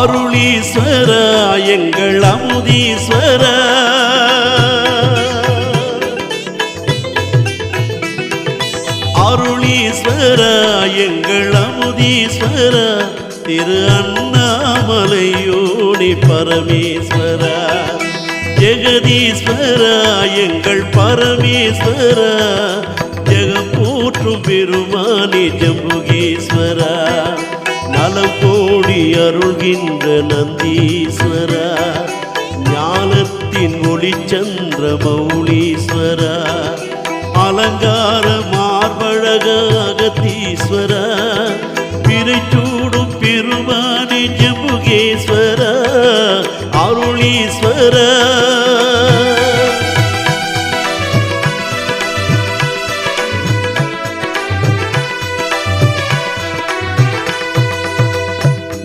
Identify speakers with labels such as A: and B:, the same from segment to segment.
A: அருளீஸ்வர எங்கள் அமுதீஸ்வர. அருளீஸ்வர எங்கள் அமுதீஸ்வர திரு அண்ணாமலையோடி பரமேஸ்வர. ஜெகதீஸ்வர எங்கள் பரமேஸ்வர. ஜெகம் போற்றும் பெருமானி ஜம்புகேஸ்வரா. நலம் கோடி அருள்கின்ற நந்தீஸ்வரா. ஞானத்தின் ஒளிச்சந்திர மௌலீஸ்வரா அலங்கார மார்பழக அகத்தீஸ்வரா பிறைச்சூடும் பெருமானி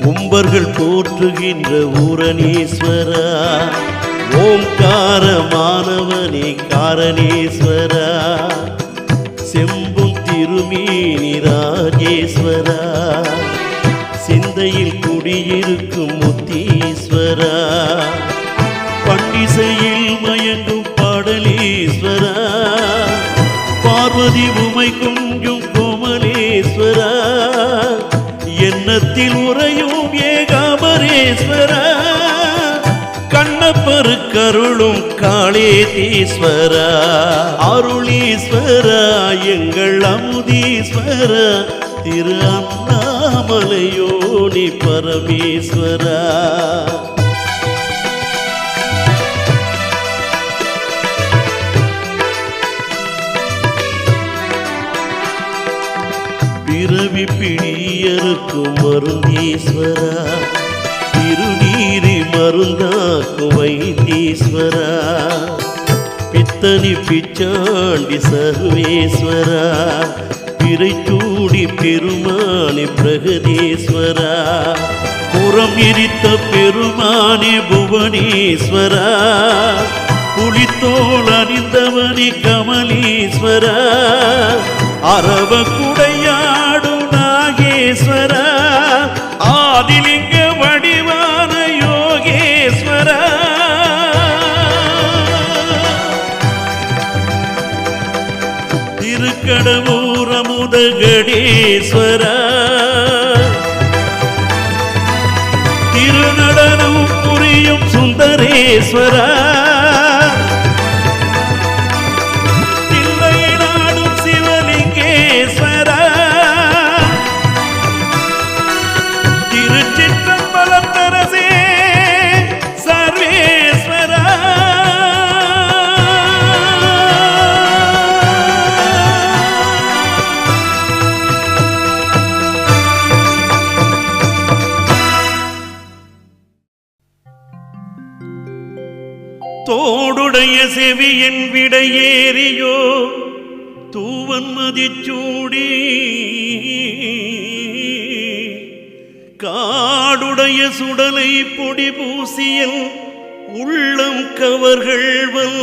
A: கும்பர்கள் போற்றுகின்ற ஊரணீஸ்வரா. ஓம்கார மாணவனே காரணேஸ்வரா. செம்பும் திருமீனி ராஜேஸ்வரா. சிந்தையில் குடியிருக்கும் முத்தீஸ்வரா. பண்டிசையில் மயங்கும் பாடலீஸ்வரா. பார்வதி உமை கொஞ்சும் எண்ணத்தில் உறையும் ஏகாமரேஸ்வரா கண்ணப்பரு கருளும் காளேதீஸ்வரா. அருளீஸ்வரா எங்கள் அமுதீஸ்வரா. திரு அண்ணாமலையோனி பரமேஸ்வரா. வைத்தீஸ்வரா பித்தனி பிச்சாண்டி சர்வேஸ்வரா. பிறைச்சூடி பெருமானி பிரகதீஸ்வரா. புறம் எரித்த பெருமானி புவனீஸ்வரா. புலித்தோல் அணிந்தவனி கமலீஸ்வரா. அரவ குடையாடு நாகேஸ்வரா. திருக்கடவூர முதகடேஸ்வரா திருநடனம் புரியும் சுந்தரேஸ்வரா. தோடுடைய செவியின் விடையேறியோ தூவன் மதிச்சூடி. காடுடைய சுடலை பொடி பூசியல் உள்ளம் கவர்கள்வல்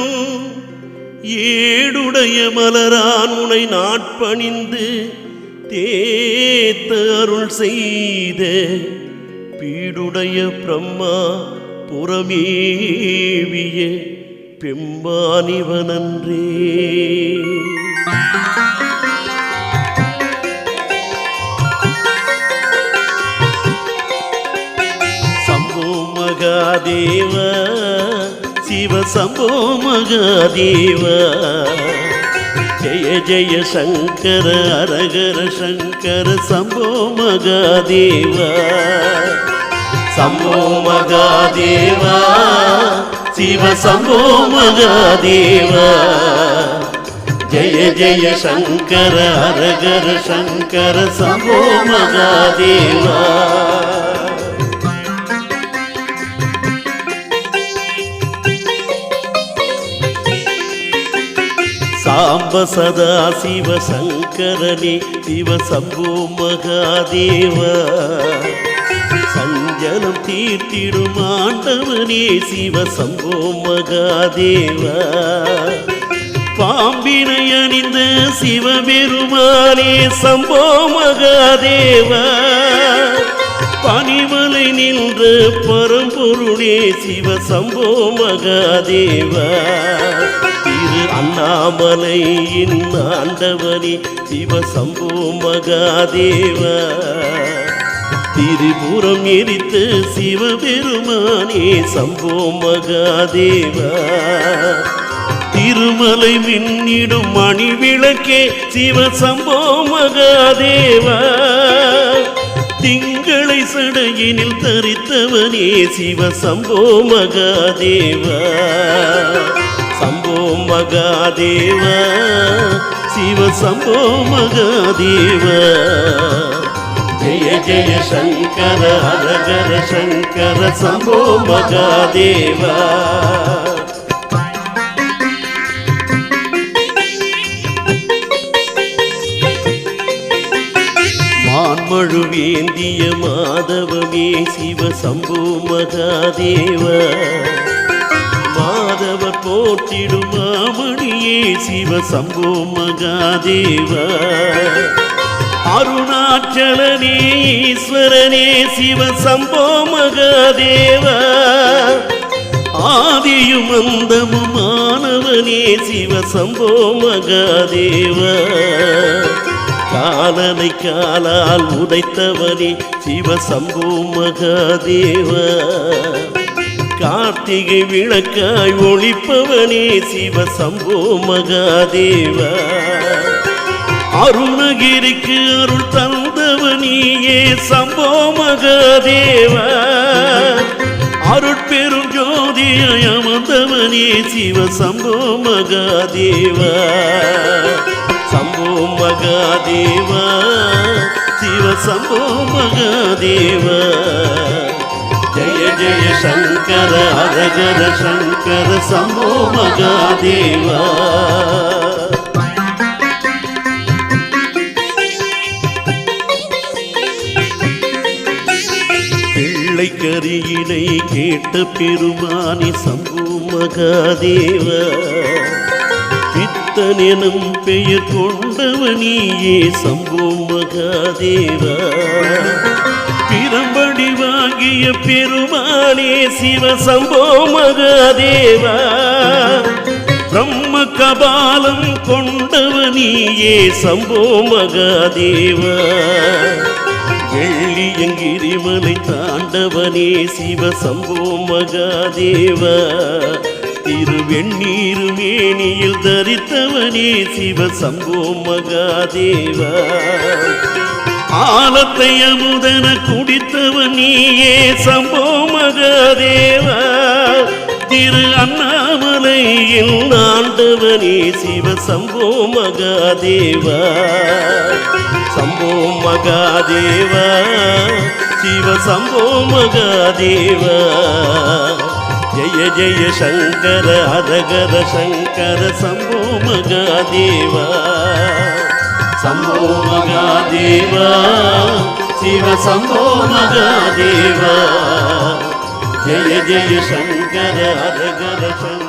A: ஏடுடைய மலரான் உனை நாட்பணிந்து தேத்த அருள் செய்த பீடுடைய பிரம்மா புறமேவிய பெம்பானிவனன்றே சம்போ மகாதேவ சிவ சம்போ மகாதேவ. ஜெய ஜெய சங்கர அரகர சங்கர சம்போ மகாதேவா. சம்போ மகாதேவா சிவ சம்போ மகாதேவ ஜெய ஜெய சங்கர அரகர சங்கர சம்போ மகாதேவா சாம்ப சதா சிவ சங்கரனே சிவ சம்போ மகாதேவ சஞ்சலம் தீர்த்திடும் ஆண்டவனே சிவ சம்போ மகாதேவா. பாம்பினை அணிந்த சிவபெருமானே சம்போ மகாதேவா. பனிமலை நின்ற பரம்பொருளே சிவ சம்போ மகாதேவா. திரு அண்ணாமலையின் ஆண்டவனே சிவ சம்போ மகாதேவா. திரிபுரம் எரித்த சிவபெருமானே சம்போ மகாதேவா. திருமலை மின்னிடும் மணி விளக்கே சிவ சம்போ மகாதேவா. திங்களை சடையினில் தரித்தவனே சிவ சம்போ மகாதேவா. சம்போ மகாதேவா சிவ சம்போ மகாதேவா. ஜெய ஜெய சங்கர ஹரஹர சங்கர சம்போ மகாதேவா. மான்மழு வேந்திய மாதவமே சிவ சம்போ மகாதேவா. மாதவர் போற்றிடும் மாமணியே சிவ சம்போ மகாதேவா. அருணாச்சலனே ஈஸ்வரனே சிவ சம்போ மகாதேவா ஆதியும் அந்தமும் மாணவனே சிவ சம்போ மகாதேவா காலனை காலால் உடைத்தவனே சிவ சம்போ மகாதேவா கார்த்திகை விளக்காய் ஒழிப்பவனே சிவ சம்போ மகாதேவா அருணகிரிக்கு அருள் தந்தவனியே சம்போ மகாதேவா. அருட்பெரும் ஜோதியாய் அமர்ந்தவனே சிவ சம்போ மகாதேவ. சம்போ மகாதேவ சிவ சம்போ மகாதேவ. ஜய ஜய சங்கர அரகர சங்கர சம்போ மகாதேவா. செய்தியினை கேட்ட பெருமானி சம்பு மகாதேவா. பித்தனெனும் பெயர் கொண்டவனியே சம்பு மகாதேவா. பிரம்படி வாங்கிய பெருமானே சிவ சம்போ மகாதேவா. பிரம்ம கபாலம் கொண்டவனியே சம்போ மகாதேவா. வெள்ளி எங்கிரிமலை தாண்டவனே சிவ சம்போ மகாதேவா. திருவெண்ணீரு மேனியில் தரித்தவனே சிவ சம்போ மகாதேவா. ஆலத்தை அமுதன குடித்தவனியே சம்போ மகாதேவா. திரு அண்ணாமலையில் ஆண்டவனே சிவ சம்போ மகாதேவா. சம்போ மகாதேவா சிவ சம்போ மகாதேவா ஜய ஜய சங்கர ஹரஹர சங்கர சம்போ மகாதேவா சம்போ மகாதேவா சிவ சம்போ மகாதேவா ஜய ஜய சங்கர ஹரஹர சங்கர